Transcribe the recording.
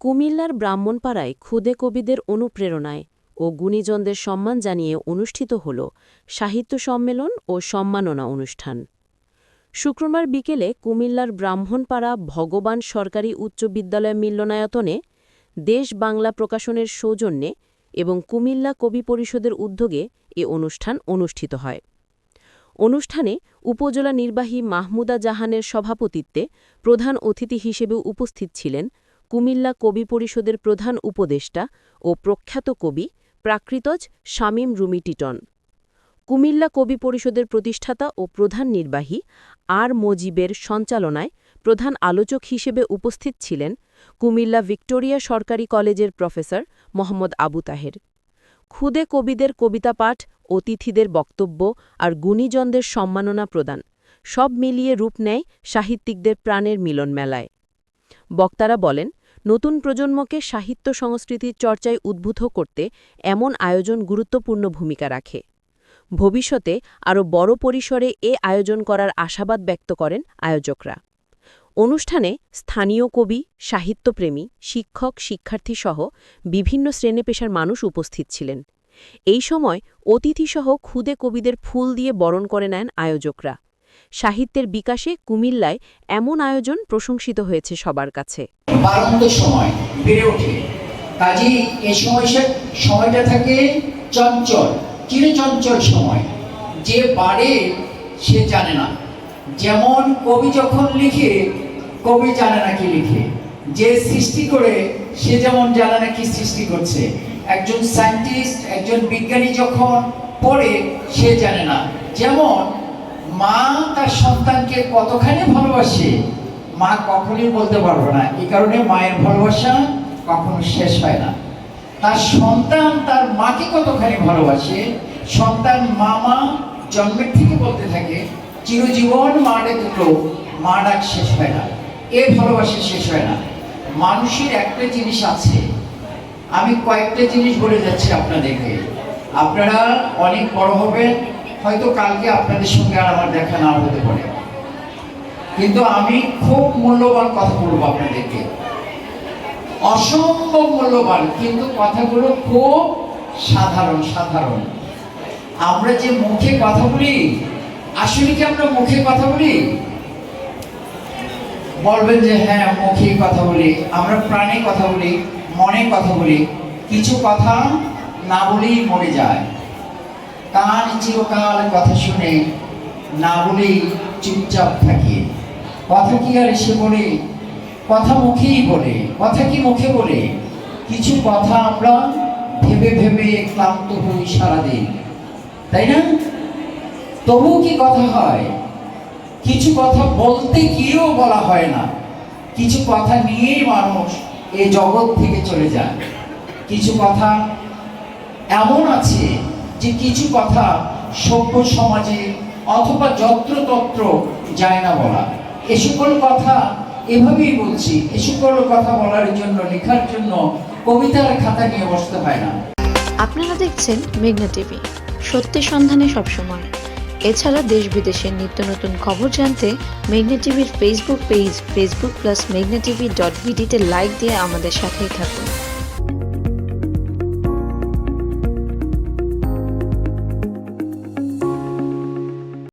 কুমিল্লার ব্রাহ্মণপাড়ায় ক্ষুদে কবিদের অনুপ্রেরণায় ও গুণীজনদের সম্মান জানিয়ে অনুষ্ঠিত হল সাহিত্য সম্মেলন ও সম্মাননা অনুষ্ঠান। শুক্রবার বিকেলে কুমিল্লার ব্রাহ্মণপাড়া ভগবান সরকারি উচ্চ বিদ্যালয় মিলনায়তনে দেশ বাংলা প্রকাশনের সৌজন্যে এবং কুমিল্লা কবি পরিষদের উদ্যোগে এ অনুষ্ঠান অনুষ্ঠিত হয়। অনুষ্ঠানে উপজেলা নির্বাহী মাহমুদা জাহানের সভাপতিত্বে প্রধান অতিথি হিসেবে উপস্থিত ছিলেন কুমিল্লা কবি পরিষদের প্রধান উপদেষ্টা ও প্রখ্যাত কবি প্রাকৃতজ শামীম রুমি টিটন। কুমিল্লা কবি পরিষদের প্রতিষ্ঠাতা ও প্রধান নির্বাহী আর মজিবের সঞ্চালনায় প্রধান আলোচক হিসেবে উপস্থিত ছিলেন কুমিল্লা ভিক্টোরিয়া সরকারি কলেজের প্রফেসর মোহাম্মদ আবু তাহের। ক্ষুদে কবিদের কবিতা পাঠ, অতিথিদের বক্তব্য আর গুণীজনদের সম্মাননা প্রদান সব মিলিয়ে রূপ নেয় সাহিত্যিকদের প্রাণের মিলন মেলায় বক্তারা বলেন নতুন প্রজন্মকে সাহিত্য সংস্কৃতির চর্চায় উদ্বুদ্ধ করতে এমন আয়োজন গুরুত্বপূর্ণ ভূমিকা রাখে। ভবিষ্যতে আরও বড় পরিসরে এ আয়োজন করার আশাবাদ ব্যক্ত করেন আয়োজকরা। অনুষ্ঠানে স্থানীয় কবি, সাহিত্যপ্রেমী, শিক্ষক, শিক্ষার্থীসহ বিভিন্ন শ্রেণীপেশার মানুষ উপস্থিত ছিলেন। এই সময় অতিথিসহ ক্ষুদে কবিদের ফুল দিয়ে বরণ করে নেন আয়োজকরা। সাহিত্যের বিকাশে কুমিল্লায় এমন আয়োজন প্রশংসিত হয়েছে সবার কাছে। সময়টা থাকে চঞ্চল। চিরচঞ্চল সময়? যে সে জানে না। যেমন কবি যখন লিখে, কবি জানে না কি লিখে। যে সৃষ্টি করে, সে যেমন জানে না কি সৃষ্টি করছে। একজন সায়েন্টিস্ট একজন বিজ্ঞানী যখন পড়ে, সে জানে না। যেমন মা তার সন্তানকে কতখানি ভালোবাসে, মা কখনোই বলতে পারবে না। এই কারণে মায়ের ভালোবাসা কখনো শেষ হয় না। তার সন্তান তার মাকে কতখানি ভালোবাসে, সন্তান মামা জন্মের থেকে বলতে থাকে, চিরজীবন মা ডেকে মা ডাক শেষ হয় না। এ ভালোবাসা শেষ হয় না। মানুষের একটা জিনিস আছে। আমি কয়েকটা জিনিস বলে যাচ্ছি আপনাদেরকে। আপনারা অনেক বড় হবেন হয়তো কালকে আপনাদের সঙ্গে আর আমার দেখা না হতে পারে। কিন্তু আমি খুব মূল্যবান কথা বলব আপনাদেরকে। অসম্ভব মূল্যবান, কিন্তু কথাগুলো খুব সাধারণ সাধারণ। আমরা যে মুখে কথা বলি, আসলে কি আমরা মুখে কথা বলি? বলবেন যে হ্যাঁ মুখে কথা বলি। আমরা প্রাণে কথা বলি, মনে কথা বলি। কিছু কথা না বলেই মরে যায়। কান চিরকাল কথা শুনে না বলেই চুপচাপ থাকি। কথা কি আর এসে বলে? কথা মুখেই বলে। কথা কি মুখে বলে? কিছু কথা আমরা ভেবে ভেবে ক্লান্ত হই সারাদিন। তাই না? তবু কি কথা হয়? কিছু কথা বলতে গিয়েও বলা হয় না। কিছু কথা নিয়েই মানুষ এ জগৎ থেকে চলে যায়। কিছু কথা এমন আছে যে কিছু কথা সভ্য সমাজে অথবা যত্রতত্র যায় না বলা। এ সকল কথা এভাবেই বলছি, এ সকল কথা বলার জন্য, লেখার জন্য কবিতার খাতা নিয়ে বসতে হয় না। আপনারা দেখছেন মেঘনা টিভি সত্যি সন্ধানে সবসময়। এছাড়া দেশ বিদেশের নিত্য নতুন খবর জানতে মেঘনা টিভির ফেসবুক পেজ ফেসবুক প্লাস মেঘনা টিভি ডট ভিডিতে লাইক দিয়ে আমাদের সাথেই থাকুন।